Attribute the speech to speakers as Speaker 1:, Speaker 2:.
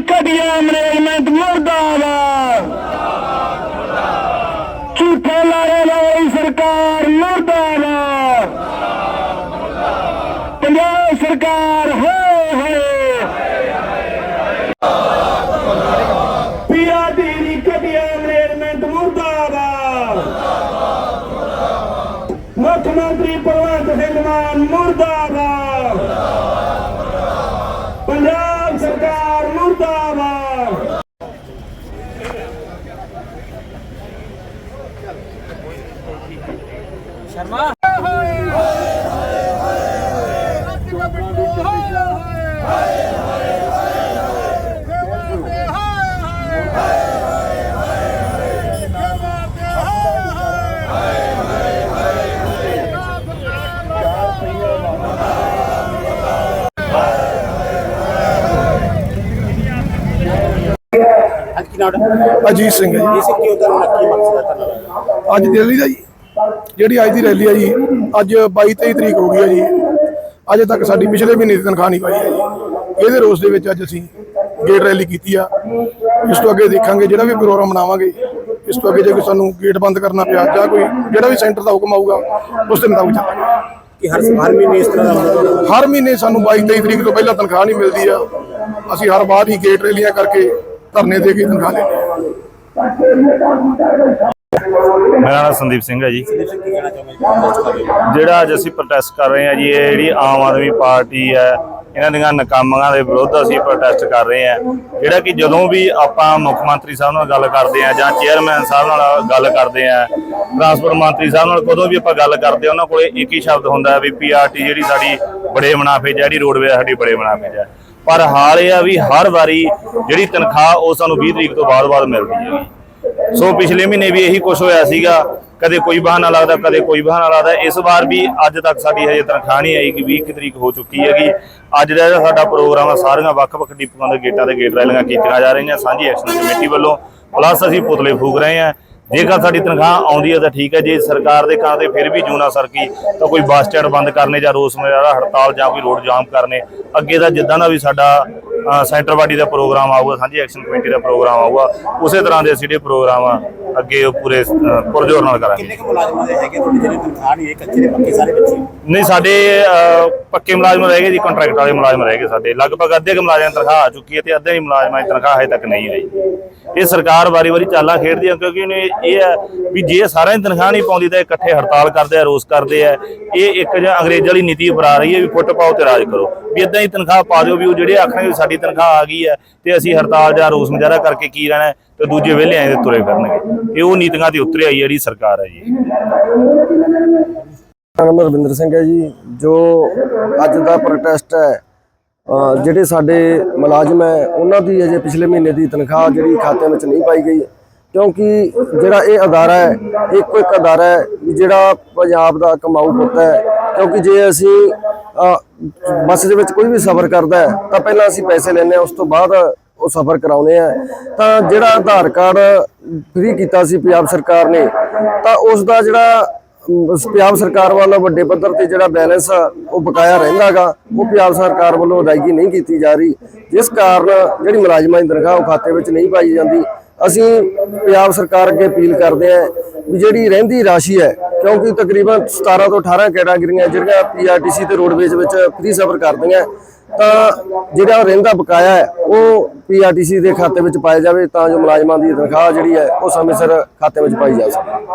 Speaker 1: ਘਟੀਆ ਮੈਨੇਜਮੈਂਟ ਮੁਰਦਾਬਾਦ। ਝੂਠੇ ਲਾਰੇ ਵਾਲੀ ਸਰਕਾਰ, ਮੁਰਦਾਬਾਦ। ਪੰਜਾਬ ਸਰਕਾਰ, ਹੋਏ ਹੋਏ। ਪੀਆਰਟੀ ਦੀ ਘਟੀਆ ਮੈਨੇਜਮੈਂਟ ਮੁਰਦਾਬਾਦ।
Speaker 2: ਅਜੀਤ ਸਿੰਘ ਜੀ। ਅੱਜ ਦਿੱਲੀ ਦਾ ਜੀ। ਜਿਹੜੀ ਅੱਜ ਦੀ ਰੈਲੀ ਹੈ ਜੀ ਅੱਜ 22 23 ਤਰੀਕ ਹੋ ਗਈ ਹੈ ਜੀ। ਅਜੇ ਤੱਕ ਸਾਡੀ ਪਿਛਲੇ ਮਹੀਨੇ ਦੀ ਤਨਖਾਹ ਨਹੀਂ ਪਾਈ ਹੈ ਜੀ। ਇਹਦੇ ਰੋਸ ਦੇ ਵਿੱਚ ਅੱਜ ਅਸੀਂ ਗੇਟ ਰੈਲੀ ਕੀਤੀ ਆ। ਇਸ ਤੋਂ ਅੱਗੇ ਦੇਖਾਂਗੇ ਜਿਹੜਾ ਵੀ ਪ੍ਰੋਗਰਾਮ ਬਣਾਵਾਂਗੇ ਇਸ ਤੋਂ ਅੱਗੇ ਜੇ ਕੋਈ ਸਾਨੂੰ ਗੇਟ ਬੰਦ ਕਰਨਾ ਪਿਆ ਜਾਂ ਕੋਈ ਜਿਹੜਾ ਵੀ ਸੈਂਟਰ ਦਾ ਹੁਕਮ ਆਊਗਾ ਉਸ ਦੇ ਮੁਤਾਬਕ ਚੱਲਾਂਗੇ।
Speaker 3: ਕਿ ਹਰ ਹਰ ਮਹੀਨੇ ਇਸ ਤਰ੍ਹਾਂ ਦਾ?
Speaker 2: ਹਰ ਮਹੀਨੇ ਸਾਨੂੰ 22 23 ਤਰੀਕ ਤੋਂ ਪਹਿਲਾਂ ਤਨਖਾਹ ਨਹੀਂ ਮਿਲਦੀ ਆ। ਅਸੀਂ ਹਰ ਵਾਰ ਹੀ ਗੇਟ ਰੈਲੀਆਂ ਕਰਕੇ ਧਰਨੇ ਦੇ ਕੇ ਤਨਖਾਹ ਲੈਂਦੇ
Speaker 4: ਮੇਰਾ ਨਾਮ ਸੰਦੀਪ ਸਿੰਘ ਹੈ ਜੀ।
Speaker 3: ਹੋ।
Speaker 4: ਜਿਹੜਾ ਅੱਜ ਅਸੀਂ ਪ੍ਰੋਟੈਸਟ ਕਰ ਰਹੇ ਹਾਂ ਜੀ ਇਹ ਜਿਹੜੀ ਆਮ ਆਦਮੀ ਪਾਰਟੀ ਹੈ ਇਹਨਾਂ ਦੀਆਂ ਨਾਕਾਮੀਆਂ ਦੇ ਵਿਰੁੱਧ ਅਸੀਂ ਪ੍ਰੋਟੈਸਟ ਕਰ ਰਹੇ ਹਾਂ। ਜਿਹੜਾ ਕਿ ਜਦੋਂ ਵੀ ਆਪਾਂ ਮੁੱਖ ਮੰਤਰੀ ਸਾਹਿਬ ਨਾਲ ਗੱਲ ਕਰਦੇ ਹਾਂ ਜਾਂ ਚੇਅਰਮੈਨ ਸਾਹਿਬ ਨਾਲ ਗੱਲ ਕਰਦੇ ਹਾਂ ਟਰਾਂਸਪੋਰਟ ਮੰਤਰੀ ਸਾਹਿਬ ਨਾਲ ਕਦੋਂ ਵੀ ਆਪਾਂ ਗੱਲ ਕਰਦੇ ਹਾਂ ਉਹਨਾਂ ਕੋਲੇ ਇੱਕ ਹੀ ਸ਼ਬਦ ਹੁੰਦਾ ਹੈ ਵੀ ਪੀਆਰਟੀ ਜਿਹੜੀ ਸਾਡੀ ਬੜੇ ਮੁਨਾਫੇ ਹੈ, ਜਿਹੜੀ ਰੋਡਵੇ ਸਾਡੀ ਬੜੇ ਮੁਨਾਫੇ ਹੈ। ਪਰ ਹਾਲ ਇਹ ਆ ਵੀ ਹਰ ਵਾਰੀ ਜਿਹੜੀ ਤਨਖਾਹ ਉਹ ਸਾਨੂੰ 20 ਤਰੀਕ ਤੋਂ ਬਾਅਦ-ਬਾਅਦ ਮਿਲਦੀ ਹੈਗੀ ਸੋ ਪਿਛਲੇ ਮਹੀਨੇ ਵੀ ਇਹੀ ਕੁਝ ਹੋਇਆ ਸੀਗਾ। ਕਦੇ ਕੋਈ ਬਹਾਨਾ ਲੱਗਦਾ, ਕਦੇ ਕੋਈ ਬਹਾਨਾ ਲੱਗਦਾ। ਇਸ ਵਾਰ ਵੀ ਅੱਜ ਤੱਕ ਸਾਡੀ ਹਜੇ ਤਨਖਾਹ ਨਹੀਂ ਆਈ ਕਿ 20 ਕੁ ਤਰੀਕ ਹੋ ਚੁੱਕੀ ਹੈਗੀ। ਅੱਜ ਦਾ ਜਿਹੜਾ ਸਾਡਾ ਪ੍ਰੋਗਰਾਮ ਆ, ਸਾਰੀਆਂ ਵੱਖ-ਵੱਖ ਡਿਪੂਆਂ ਦੇ ਗੇਟਾਂ ਤੇ ਗੇਟ ਰੈਲੀਆਂ ਕੀਤੀਆਂ ਜਾ ਰਹੀਆਂ। ਸਾਂਝੀ ਐਕਸ਼ਨ ਕਮੇਟੀ ਵੱਲੋਂ, ਪਲੱਸ ਅਸੀਂ ਪੁਤਲੇ ਫੂਕ ਰਹੇ ਹਾਂ। ਜੇਕਰ ਸਾਡੀ ਤਨਖਾਹ ਆਉਂਦੀ ਹੈ ਤਾਂ ਠੀਕ ਹੈ। ਜੇ ਸਰਕਾਰ ਦੇ ਕਾਂ ਤੇ ਫਿਰ ਵੀ ਜੂਨਾ ਸਰਕੀ, ਤਾਂ ਕੋਈ ਬੱਸ ਸਟੈਂਡ ਬੰਦ ਕਰਨੇ ਜਾਂ ਰੋਸ ਮੁਜ਼ਾਹਰਾ ਹੜਤਾਲ ਜਾਂ ਕੋਈ ਰੋਡ ਜਾਮ ਕਰਨੇ, ਅੱਗੇ ਦਾ ਜਿੱਦਾਂ ਦਾ ਵੀ ਸਾਡਾ ਸੈਂਟਰ ਬਾਡੀ ਦਾ ਪ੍ਰੋਗਰਾਮ ਆਊਗਾ, ਸਾਂਝੀ ਐਕਸ਼ਨ ਕਮੇਟੀ ਦਾ ਪ੍ਰੋਗਰਾਮ ਆਊਗਾ, ਉਸੇ ਤਰ੍ਹਾਂ ਦੇ ਅਸੀਂ ਜਿਹੜੇ ਪ੍ਰੋਗਰਾਮ ਆ ਅੱਗੇ ਉਹ ਪੂਰੇ ਅ, ਪੁਰਜੋਰ ਨਾਲ ਕਰਾਂਗੇ।
Speaker 3: ਕਿੰਨੇ ਕੁ ਮੁਲਾਜ਼ਮਾਂ ਦੇ ਹੈਗੇ? ਤੁਹਾਡੇ ਜਿਹੜੇ ਤਨਖਾਹ ਨਹੀਂ ਹੈ ਕੱਚੇ ਦੇ ਪੱਕੇ ਸਾਰੇ ਬੱਚੇ?
Speaker 4: ਨਹੀਂ ਸਾਡੇ ਅ, ਪੱਕੇ ਮੁਲਾਜ਼ਮ ਰਹਿ ਗਏ ਜੀ ਕੰਟਰੈਕਟ ਵਾਲੇ ਮੁਲਾਜ਼ਮ ਰਹਿ ਗਏ ਸਾਡੇ। ਲਗਭਗ ਅੱਧੇ ਕੁ ਮੁਲਾਜ਼ਮਾਂ ਦੀ ਤਨਖਾਹ ਆ ਚੁੱਕੀ ਹੈ ਤੇ ਅੱਧੇ ਹੀ ਮੁਲਾਜ਼ਮਾਂ ਦੀ ਤਨਖਾਹ ਹਜੇ ਤੱਕ ਨਹੀਂ ਆਈ ਇਹ ਸਰਕਾਰ ਵਾਰੀ-ਵਾਰੀ ਚਾਲਾਂ ਖੇਡਦੀ ਹੈ ਕਿਉਂਕਿ ਇਹਨੇ ਇਹ ਹੈ ਵੀ ਜੇ ਸਾਰਿਆਂ ਦੀ ਤਨਖਾਹ ਨਹੀਂ ਪਾਉਂਦੀ ਤਾਂ ਇਹ ਇਕੱਠੇ ਹੜਤਾਲ ਕਰਦੇ ਆ ਰੋਸ ਕਰਦੇ ਆ। ਇਹ ਇੱਕ ਜਾਂ ਅੰਗਰੇਜ਼ ਵਾਲੀ ਨੀਤੀ ਅਪਣਾ ਰਹੀ ਹੈ ਵੀ ਫੁੱਟ ਪਾਓ ਤੇ ਰਾਜ ਕਰੋ। ਵੀ ਇਦਾਂ ਹੀ ਤਨਖਾਹ ਪਾ ਦਿਓ ਵੀ ਉਹ ਜਿਹੜੇ ਆਖਣਗੇ ਵੀ ਸਾਡੀ ਤਨਖਾਹ ਆ ਗਈ ਹੈ ਤੇ ਅਸੀਂ ਹੜਤਾਲ ਜਾਂ ਰੋਸ ਮੁਜ਼ਾਹਰਾ ਕਰਕੇ ਕੀ ਰਹਿਣਾ ਹੈ? ਤੇ ਦੂਜੇ ਵਿਹਲੇ ਆਏ ਤੇ ਤੁਰੇ ਫਿਰਨਗੇ। ਇਹ ਉਹ ਨੀਤੀਆਂ ਤੇ ਉਤਰੇ ਆਈ ਜਿਹੜੀ ਸਰਕਾਰ ਹੈ ਜੀ।
Speaker 5: ਨਾਮ ਰਵਿੰਦਰ ਸਿੰਘ ਹੈ ਜੀ, ਜੋ ਅੱਜ ਦਾ ਪ੍ਰੋਟੈਸਟ ਹੈ ਜਿਹੜੇ ਸਾਡੇ ਮੁਲਾਜ਼ਮ ਹੈ, ਉਹਨਾਂ ਦੀ ਅਜੇ ਪਿਛਲੇ ਮਹੀਨੇ ਦੀ ਤਨਖਾਹ ਜਿਹੜੀ ਖਾਤੇ ਵਿੱਚ ਨਹੀਂ ਪਾਈ ਗਈ। ਕਿਉਂਕਿ ਜਿਹੜਾ ਇਹ ਅਦਾਰਾ ਹੈ ਇੱਕੋ ਇੱਕ ਅਦਾਰਾ ਹੈ ਵੀ ਜਿਹੜਾ ਪੰਜਾਬ ਦਾ ਕਮਾਊ ਪੁੱਤ ਹੈ। ਕਿਉਂਕਿ ਜੇ ਅਸੀਂ ਬੱਸ ਦੇ ਵਿੱਚ ਕੋਈ ਵੀ ਸਫ਼ਰ ਕਰਦਾ ਹੈ, ਤਾਂ ਪਹਿਲਾਂ ਅਸੀਂ ਪੈਸੇ ਲੈਂਦੇ ਹਾਂ, ਉਸ ਤੋਂ ਬਾਅਦ ਉਹ ਸਫ਼ਰ ਕਰਾਉਨੇ ਆ। ਤਾਂ ਜਿਹੜਾ ਆਧਾਰ ਕਾਰਡ ਫ੍ਰੀ ਕੀਤਾ ਸੀ ਪੰਜਾਬ ਸਰਕਾਰ ਨੇ ਤਾਂ ਉਸ ਦਾ ਜਿਹੜਾ ਪੰਜਾਬ ਸਰਕਾਰ ਵੱਲੋਂ ਵੱਡੇ ਪੱਧਰ ਤੇ ਜਿਹੜਾ ਬੈਲੈਂਸ ਆ, ਉਹ ਬਕਾਇਆ ਰਹਿੰਦਾਗਾ। ਉਹ ਪੰਜਾਬ ਸਰਕਾਰ ਵੱਲੋਂ ਅਦਾਇਗੀ ਨਹੀਂ ਕੀਤੀ ਜਾ ਰਹੀ। ਜਿਸ ਕਾਰਨ ਜਿਹੜੀ ਮੁਲਾਜ਼ਮਾਂ ਦੀ ਤਨਖਾਹ ਉਹ ਖਾਤੇ ਵਿੱਚ ਨਹੀਂ ਪਾਈ ਜਾਂਦੀ। ਅਸੀਂ ਪੰਜਾਬ ਸਰਕਾਰ ਅੱਗੇ ਅਪੀਲ ਕਰਦੇ ਹਾਂ ਵੀ ਜਿਹੜੀ ਰਹਿੰਦੀ ਰਾਸ਼ੀ ਹੈ ਕਿਉਂਕਿ ਤਕਰੀਬਨ 17 ਤੋਂ 18 ਕੈਟਾਗਰੀਆਂ ਜਿਹੜੀਆਂ ਪੀਆਰਟੀਸੀ ਤੇ ਰੋਡਵੇਜ਼ ਵਿੱਚ ਫ੍ਰੀ ਸਫ਼ਰ ਕਰਦੀਆਂ ਤਾਂ ਜਿਹੜਾ ਰਹਿੰਦਾ ਬਕਾਇਆ ਹੈ, ਉਹ ਪੀਆਰਟੀਸੀ ਦੇ ਖਾਤੇ ਵਿੱਚ ਪਾਇਆ ਜਾਵੇ ਤਾਂ ਜੋ ਮੁਲਾਜ਼ਮਾਂ ਦੀ ਤਨਖਾਹ ਜਿਹੜੀ ਹੈ, ਉਹ ਸਮੇਂ ਸਿਰ ਖਾਤੇ ਵਿੱਚ ਪਾਈ ਜਾ ਸਕੇ।